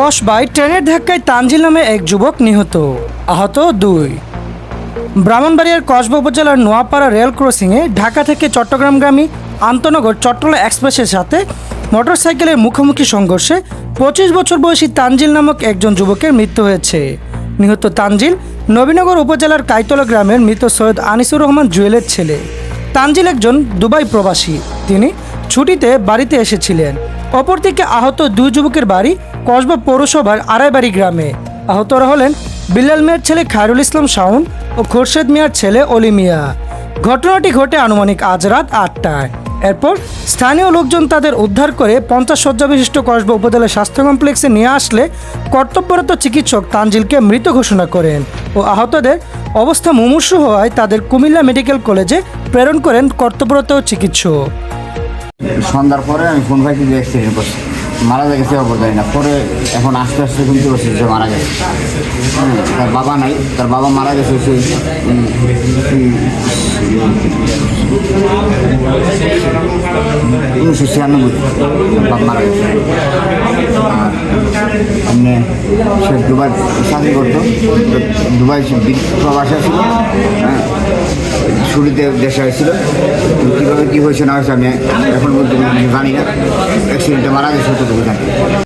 কসবায় ট্রেনের ধাক্কায় তানজিল নামে এক যুবক নিহত। আহত দুই। ব্রাহ্মণবাড়িয়ার কসবা উপজেলার নোয়াপাড়া রেল ক্রসিংয়ে ঢাকা থেকে চট্টগ্রামগামী আন্তনগর চট্টলা এক্সপ্রেসের সাথে মোটরসাইকেলের মুখোমুখি সংঘর্ষে পঁচিশ বছর বয়সী তানজিল নামক একজন যুবকের মৃত্যু হয়েছে। নিহত তানজিল নবীনগর উপজেলার কাইতলা গ্রামের মৃত সৈয়দ আনিসুর রহমান জুয়েলের ছেলে। তানজিল একজন দুবাই প্রবাসী। তিনি ছুটিতে বাড়িতে এসেছিলেন। অপরদিকে আহত দুই যুবকের বাড়ি কসবা পৌরসভার আড়াইবাড়ি গ্রামে। আহতরা হলেন বিল্লাল মিয়ার ছেলে খায়রুল ইসলাম শাওন ও খোরশেদ মিয়ার ছেলে অলি মিয়া। ঘটনাটি ঘটে আনুমানিক আজ রাত আটটায়। এরপর স্থানীয় লোকজন তাদের উদ্ধার করে পঞ্চাশ শয্যা বিশিষ্ট কসবা উপজেলা স্বাস্থ্য কমপ্লেক্সে নিয়ে আসলে কর্তব্যরত চিকিৎসক তানজিলকে মৃত ঘোষণা করেন ও আহতদের অবস্থা মুমূর্ষু হওয়ায় তাদের কুমিল্লা মেডিকেল কলেজে প্রেরণ করেন কর্তব্যরত চিকিৎসক। সন্ধ্যার পরে আমি ফোন পাইছি যে অ্যাক্সিডেন্ট করছে। মারা গেছে জানি না। পরে এখন আস্তে আস্তে শুনতে পারছি যে মারা গেছে। হুম, তার বাবা নাই। তার বাবা মারা গেছে সেই উনিশশো ছিয়ানব্বই। বাবা মারা গেছে। আর এমনি সে দুবাই চাকরি করতো দুবাই প্রবাসে ছিল হ্যাঁ শুরুতে দেশে হয়েছিল। কীভাবে কী হয়েছে না হয়েছে আমি এখন বলতে জানি না। অ্যাক্সিডেন্টে মারা গেছে তো জানি